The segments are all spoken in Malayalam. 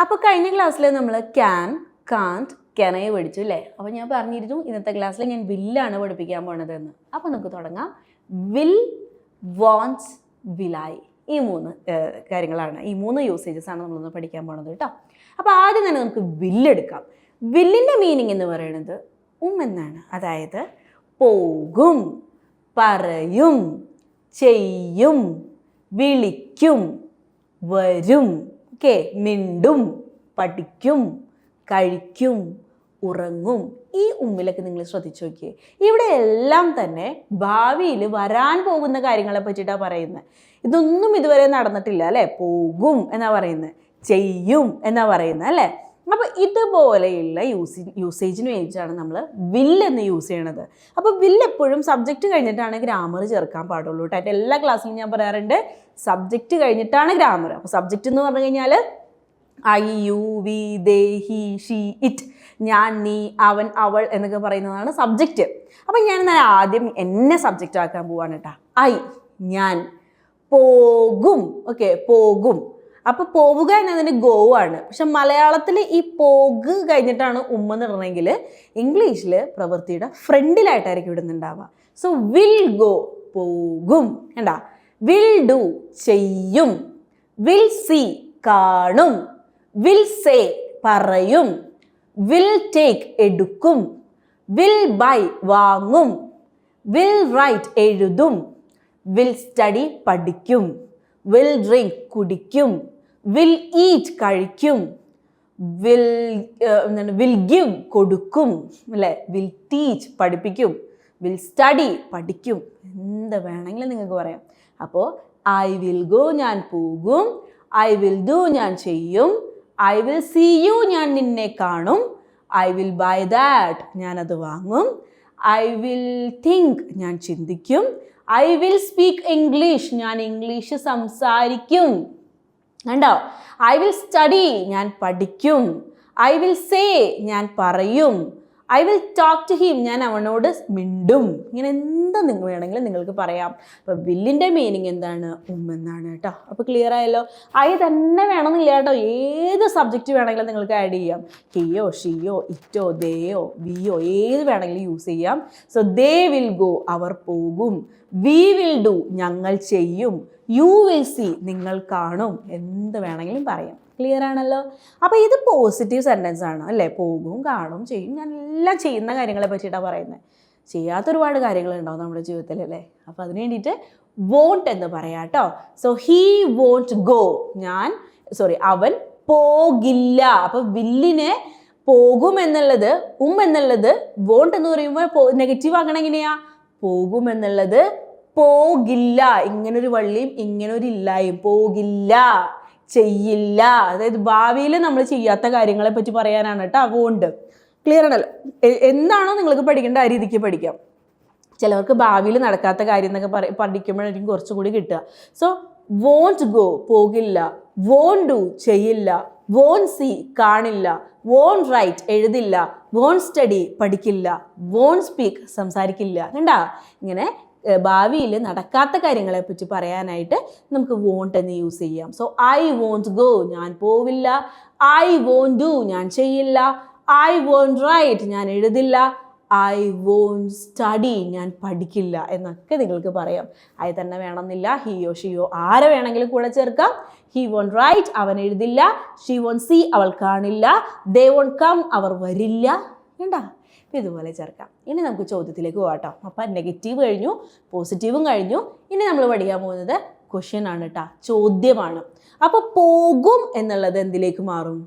അപ്പോൾ കഴിഞ്ഞ ക്ലാസ്സിൽ നമ്മൾ ക്യാൻ കാന്റ് കെനയെ പഠിച്ചു അല്ലേ അപ്പോൾ ഞാൻ പറഞ്ഞിരുന്നു ഇന്നത്തെ ക്ലാസ്സിൽ ഞാൻ വില്ലാണ് പഠിപ്പിക്കാൻ പോണത് എന്ന് അപ്പോൾ നമുക്ക് തുടങ്ങാം. വിൽ വോൺസ് വിലായി ഈ മൂന്ന് കാര്യങ്ങളാണ്. ഈ മൂന്ന് യൂസേജസ് ആണ് നമ്മളൊന്ന് പഠിക്കാൻ പോണത് കേട്ടോ. അപ്പോൾ ആദ്യം തന്നെ നമുക്ക് വില്ലെടുക്കാം വില്ലിന്റെ മീനിങ് എന്ന് പറയുന്നത് ഉം എന്നാണ്. അതായത് പോകും പറയും ചെയ്യും വിളിക്കും വരും. ഓക്കെ മിണ്ടും പഠിക്കും കഴിക്കും ഉറങ്ങും. ഈ ഉമ്മിലൊക്കെ നിങ്ങൾ ശ്രദ്ധിച്ചു നോക്കിയേ. ഇവിടെ എല്ലാം തന്നെ ഭാവിയിൽ വരാൻ പോകുന്ന കാര്യങ്ങളെ പറ്റിയിട്ടാണ് പറയുന്നത് ഇതൊന്നും ഇതുവരെ നടന്നിട്ടില്ല അല്ലേ? പോകും എന്നാ പറയുന്നത് ചെയ്യും എന്നാ പറയുന്നത് അല്ലേ? അപ്പോൾ ഇതുപോലെയുള്ള യൂസി യൂസേജിന് വേണ്ടിയിട്ടാണ് നമ്മൾ വില്ല് എന്ന് യൂസ് ചെയ്യണത്. അപ്പോൾ വില്ല് എപ്പോഴും സബ്ജക്റ്റ് കഴിഞ്ഞിട്ടാണ് ഗ്രാമർ ചേർക്കാൻ പാടുള്ളൂ കേട്ടോ. എല്ലാ ക്ലാസ്സിലും ഞാൻ പറയാറുണ്ട് സബ്ജക്റ്റ് കഴിഞ്ഞിട്ടാണ് ഗ്രാമർ അപ്പോൾ സബ്ജക്റ്റ് എന്ന് പറഞ്ഞു കഴിഞ്ഞാൽ I you we they he she it ഞാൻ നീ അവൻ അവൾ എന്നൊക്കെ പറയുന്നതാണ് സബ്ജക്റ്റ് അപ്പം ഞാൻ എന്നാൽ ആദ്യം എന്നെ സബ്ജക്റ്റ് ആക്കാൻ പോവാണ് കേട്ടോ. ഐ ഞാൻ പോകും. ഓക്കെ പോകും. അപ്പോൾ പോവുക എന്നതിന് ഗോ ആണ്. പക്ഷെ മലയാളത്തിൽ ഈ പോക് കഴിഞ്ഞിട്ടാണ് ഉമ്മ എന്നിടണമെങ്കിൽ ഇംഗ്ലീഷിൽ പ്രവൃത്തിയുടെ ഫ്രണ്ടിലായിട്ടായിരിക്കും ഇടുന്നുണ്ടാവുക. സോ വിൽ ഗോ പോകും. എന്താ വിൽ ഡു ചെയ്യും. വിൽ സി കാണും. വിൽ സേ പറയും. വിൽ ടേക്ക് എടുക്കും. വിൽ ബൈ വാങ്ങും. വിൽ റൈറ്റ് എഴുതും. വിൽ സ്റ്റഡി പഠിക്കും. വിൽ ഡ്രിങ്ക് കുടിക്കും. വിൽ ഈറ്റ് കഴിക്കും. വിൽ എന്താണ് വിൽ ഗിവ് കൊടുക്കും. അല്ലേ? വിൽ ടീച്ച് പഠിപ്പിക്കും. വിൽ സ്റ്റഡി പഠിക്കും. എന്ത് വേണമെങ്കിലും നിങ്ങൾക്ക് പറയാം. അപ്പോൾ ഐ വിൽ ഗോ ഞാൻ പോകും. ഐ വിൽ ഡു ഞാൻ ചെയ്യും. ഐ വിൽ സീ യു ഞാൻ നിന്നെ കാണും. ഐ വിൽ ബൈ ദാറ്റ് ഞാനത് വാങ്ങും. ഐ വിൽ തിങ്ക് ഞാൻ ചിന്തിക്കും. ഐ വിൽ സ്പീക്ക് ഇംഗ്ലീഷ് ഞാൻ ഇംഗ്ലീഷ് സംസാരിക്കും. കണ്ടോ? ഐ വിൽ സ്റ്റഡി ഞാൻ പഠിക്കും. ഐ വിൽ സേ ഞാൻ പറയും. I will talk to him ഞാൻ അവനോട് മിണ്ടും. ഇങ്ങനെ എന്ത് നിങ്ങൾ വേണമെങ്കിലും നിങ്ങൾക്ക് പറയാം. അപ്പോൾ വില്ലിന്റെ മീനിങ് എന്താണ്? ഉമ്മെന്നാണ് കേട്ടോ. അപ്പോൾ ക്ലിയർ ആയല്ലോ? ഐ തന്നെ വേണമെന്നില്ല കേട്ടോ. ഏത് സബ്ജക്റ്റ് വേണമെങ്കിലും നിങ്ങൾക്ക് ആഡ് ചെയ്യാം. ഹിയോ ഷിയോ ഇറ്റോ ദേയോ വിയോ ഏത് വേണമെങ്കിലും യൂസ് ചെയ്യാം. സോ ദേ വിൽ ഗോ അവർ പോകും. വി വിൽ ഡു ഞങ്ങൾ ചെയ്യും. യു വിൽ സി നിങ്ങൾ കാണും. എന്ത് വേണമെങ്കിലും പറയാം. ക്ലിയർ ആണല്ലോ? അപ്പോൾ ഇത് പോസിറ്റീവ് സെന്റൻസ് ആണ് അല്ലേ? പോകും കാണും ചെയ്യും. ഞാൻ എല്ലാം ചെയ്യുന്ന കാര്യങ്ങളെ പറ്റിയിട്ടാണ് പറയുന്നത്. ചെയ്യാത്ത ഒരുപാട് കാര്യങ്ങളുണ്ടാവും നമ്മുടെ ജീവിതത്തിൽ അല്ലേ? അപ്പോൾ അതിന് വേണ്ടിയിട്ട് വോണ്ട് എന്ന് പറയാം കേട്ടോ. സോ ഹീ വോണ്ട് ഗോ ഞാൻ സോറി അവൻ പോകില്ല. അപ്പൊ വില്ലിന് പോകും എന്നുള്ളത് ഉം എന്നുള്ളത് വോണ്ട് എന്ന് പറയുമ്പോൾ നെഗറ്റീവ് ആക്കണം എങ്ങനെയാ? പോകും എന്നുള്ളത് പോകില്ല. ഇങ്ങനൊരു വള്ളിയും ഇങ്ങനൊരു ഇല്ലായും. പോകില്ല ചെയ്യില്ല. അതായത് ഭാവിയിൽ നമ്മൾ ചെയ്യാത്ത കാര്യങ്ങളെ പറ്റി പറയാനാണ് കേട്ടോ അതുകൊണ്ട് ക്ലിയർ ആണല്ലോ? എന്താണോ നിങ്ങൾക്ക് പഠിക്കേണ്ട ആ രീതിക്ക് പഠിക്കാം. ചിലവർക്ക് ഭാവിയിൽ നടക്കാത്ത കാര്യം എന്നൊക്കെ പറ പഠിക്കുമ്പോഴായിരിക്കും കുറച്ചുകൂടി കിട്ടുക. സോ വോണ്ട് ഗോ പോകില്ല. വോൺ ഡു ചെയ്യില്ല. വോൺ സി കാണില്ല. വോൺ റൈറ്റ് എഴുതില്ല. വോൺ സ്റ്റഡി പഠിക്കില്ല. വോൺ സ്പീക്ക് സംസാരിക്കില്ല. കണ്ടാ? ഇങ്ങനെ ഭാവിയിൽ നടക്കാത്ത കാര്യങ്ങളെ പറ്റി പറയാനായിട്ട് നമുക്ക് വോണ്ട് എന്ന് യൂസ് ചെയ്യാം. സോ ഐ വോണ്ട് ഗോ ഞാൻ പോവില്ല. ഐ വോണ്ട് ഡു ഞാൻ ചെയ്യില്ല. ഐ വോണ്ട് റൈറ്റ് ഞാൻ എഴുതില്ല. ഐ വോൺ സ്റ്റഡി ഞാൻ പഠിക്കില്ല എന്നൊക്കെ നിങ്ങൾക്ക് പറയാം. അത് തന്നെ വേണമെന്നില്ല ഹിയോ ഷിയോ ആരെ വേണമെങ്കിലും കൂടെ ചേർക്കാം. ഹി വോൺ റൈറ്റ് അവൻ എഴുതില്ല. ഷീ വോൺ സി അവൾ കാണില്ല. ദേ വോൺ കം അവർ വരില്ല. വേണ്ട ഇതുപോലെ ചേർക്കാം. ഇനി നമുക്ക് ചോദ്യത്തിലേക്ക് പോകട്ടോ അപ്പം നെഗറ്റീവ് കഴിഞ്ഞു പോസിറ്റീവും കഴിഞ്ഞു. ഇനി നമ്മൾ പഠിക്കാൻ പോകുന്നത് ക്വസ്റ്റ്യൻ ആണ് കേട്ടോ ചോദ്യമാണ്. അപ്പോൾ പോകും എന്നുള്ളത് എന്തിലേക്ക് മാറും?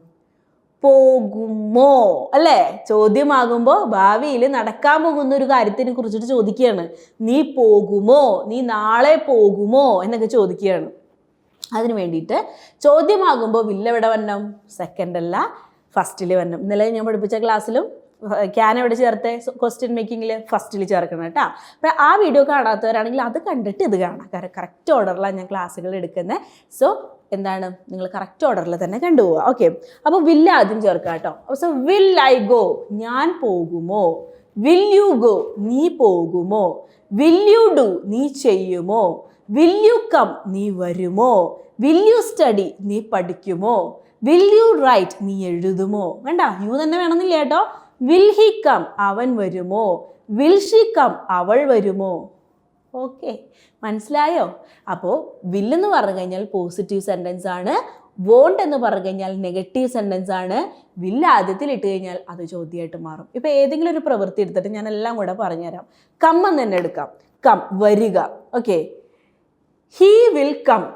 പോകുമോ? അല്ലേ? ചോദ്യമാകുമ്പോൾ ഭാവിയിൽ നടക്കാൻ പോകുന്ന ഒരു കാര്യത്തിനെ കുറിച്ചിട്ട് ചോദിക്കുകയാണ്. നീ പോകുമോ? നീ നാളെ പോകുമോ? എന്നൊക്കെ ചോദിക്കുകയാണ്. അതിന് വേണ്ടിയിട്ട് ചോദ്യമാകുമ്പോൾ വില്ലെവിടെ വന്നം? സെക്കൻഡ് അല്ല ഫസ്റ്റിൽ വന്നം. ഇന്നലെ ഞാൻ പഠിപ്പിച്ച ക്ലാസ്സിലും ക്യാൻ എവിടെ ചേർത്തെ? ക്വസ്റ്റ്യൻ മേക്കിങ്ങിൽ ഫസ്റ്റിൽ ചേർക്കണം കേട്ടോ. അപ്പോൾ ആ വീഡിയോ കാണാത്തവരാണെങ്കിൽ അത് കണ്ടിട്ട് ഇത് കാണാം. കാരണം കറക്റ്റ് ഓർഡറിലാണ് ഞാൻ ക്ലാസ്സുകൾ എടുക്കുന്നത് സോ എന്താണ്? നിങ്ങൾ കറക്റ്റ് ഓർഡറിൽ തന്നെ കണ്ടുപോവുക. ഓക്കെ അപ്പോൾ വില്ല് ആദ്യം ചേർക്കുക കേട്ടോ. സോ വിൽ ഐ ഗോ ഞാൻ പോകുമോ? വിൽ യു ഗോ നീ പോകുമോ? വിൽ യു ഡു നീ ചെയ്യുമോ? വിൽ യു കം നീ വരുമോ? വിൽ യു സ്റ്റഡി നീ പഠിക്കുമോ? വിൽ യു റൈറ്റ് നീ എഴുതുമോ? വേണ്ട യു തന്നെ വേണമെന്നില്ല കേട്ടോ. വിൽ ഹി കം അവൻ വരുമോ? വിൽ ഷി കം അവൾ വരുമോ? ഓക്കെ. മനസ്സിലായോ? അപ്പോൾ വില്ലെന്ന് പറഞ്ഞു കഴിഞ്ഞാൽ പോസിറ്റീവ് സെന്റൻസ് ആണ്. വോണ്ട് എന്ന് പറഞ്ഞു കഴിഞ്ഞാൽ നെഗറ്റീവ് സെന്റൻസ് ആണ്. വില്ല് ആദ്യത്തിൽ ഇട്ട് കഴിഞ്ഞാൽ അത് ചോദ്യമായിട്ട് മാറും. ഇപ്പോൾ ഏതെങ്കിലും ഒരു പ്രവൃത്തി എടുത്തിട്ട് ഞാൻ എല്ലാം കൂടെ പറഞ്ഞുതരാം. കം എന്ന് തന്നെ എടുക്കാം. കം വരിക. ഓക്കെ. ഹീ വിൽ കം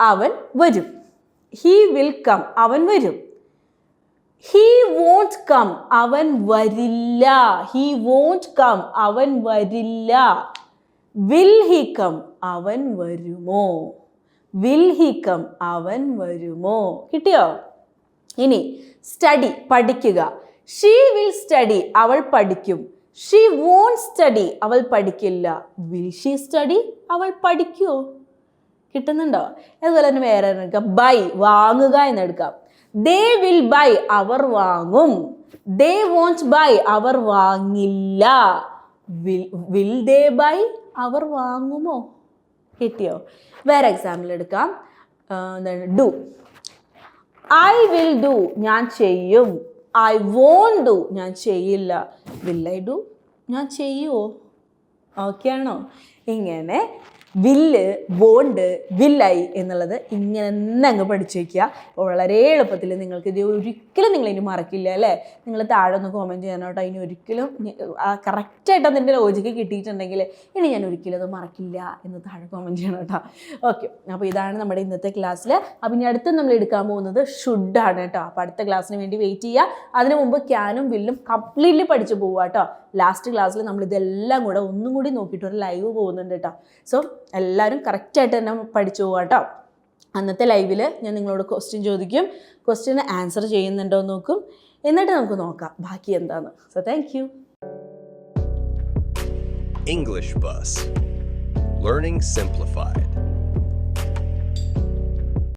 അവൻ വരും. ഹീ വിൽ കം അവൻ വരും. ഹീ വോണ്ട് കം അവൻ വരില്ല. ഹീ വോണ്ട് കം അവൻ വരില്ല. വിൽ ഹി കം അവൻ വരുമോ? വിൽ ഹി കം അവൻ വരുമോ? കിട്ടിയോ? ഇനി സ്റ്റഡി പഠിക്കുക. ഷീ വിൽ സ്റ്റഡി അവൾ പഠിക്കും. ഷീ വോൺ സ്റ്റഡി അവൾ പഠിക്കില്ല. വിൽ ഷീ സ്റ്റഡി അവൾ പഠിക്കുമോ കിട്ടുന്നുണ്ടോ? അതുപോലെ തന്നെ വേറെ എടുക്കാം. ബൈ വാങ്ങുക എന്നെടുക്കാം ദേ വിൽ ബൈ അവർ വാങ്ങും. ദേ വോണ്ട് ബൈ അവർ വാങ്ങില്ല. വിൽ വിൽ ദേ ബൈ അവർ വാങ്ങുമോ? കിട്ടിയോ? വേറെ എക്സാമ്പിൾ എടുക്കാം. എന്താണ്? ഡു ഐ വിൽ ഡു ഞാൻ ചെയ്യും. ഐ വോൺ ഡു ഞാൻ ചെയ്യില്ല. വിൽ ഐ ഡു ഞാൻ ചെയ്യുമോ ഓക്കെ ആണോ? ഇങ്ങനെ വില്ല് ബോണ്ട് വില്ലായി എന്നുള്ളത് ഇങ്ങനെ തന്നെ അങ്ങ് പഠിച്ചു വയ്ക്കുക വളരെ എളുപ്പത്തിൽ നിങ്ങൾക്ക് ഇത് ഒരിക്കലും നിങ്ങൾ ഇനി മറക്കില്ല അല്ലേ? നിങ്ങൾ താഴെ ഒന്ന് കോമെന്റ് ചെയ്യാനോട്ടോ ഇനി ഒരിക്കലും കറക്റ്റായിട്ട് അതിന്റെ ലോജിക്ക് കിട്ടിയിട്ടുണ്ടെങ്കിൽ ഇനി ഞാൻ ഒരിക്കലും അത് മറക്കില്ല എന്ന് താഴെ കോമെന്റ് ചെയ്യണം കേട്ടോ ഓക്കെ അപ്പോൾ ഇതാണ് നമ്മുടെ ഇന്നത്തെ ക്ലാസ്സിൽ അപ്പം ഇനി അടുത്ത് നമ്മൾ എടുക്കാൻ പോകുന്നത് ഷുഡാണ് കേട്ടോ അപ്പോൾ അടുത്ത ക്ലാസ്സിന് വേണ്ടി വെയിറ്റ് ചെയ്യുക. അതിന് മുമ്പ് ക്യാനും വില്ലും കംപ്ലീറ്റ്ലി പഠിച്ചു പോവുക കേട്ടോ ലാസ്റ്റ് ക്ലാസ്സിൽ നമ്മൾ ഇതെല്ലാം കൂടെ ഒന്നും കൂടി നോക്കിയിട്ട് ഒരു ലൈവ് പോകുന്നുണ്ട് കേട്ടോ സോ എല്ലാവരും കറക്റ്റായിട്ട് തന്നെ പഠിച്ചു പോകാം കേട്ടോ അന്നത്തെ ലൈവിൽ ഞാൻ നിങ്ങളോട് ക്വസ്റ്റ്യൻ ചോദിക്കും. ക്വസ്റ്റ്യന് ആൻസർ ചെയ്യുന്നുണ്ടോ എന്ന് നോക്കും. എന്നിട്ട് നമുക്ക് നോക്കാം ബാക്കി എന്താന്ന്. So thank you English bus learning Simplified.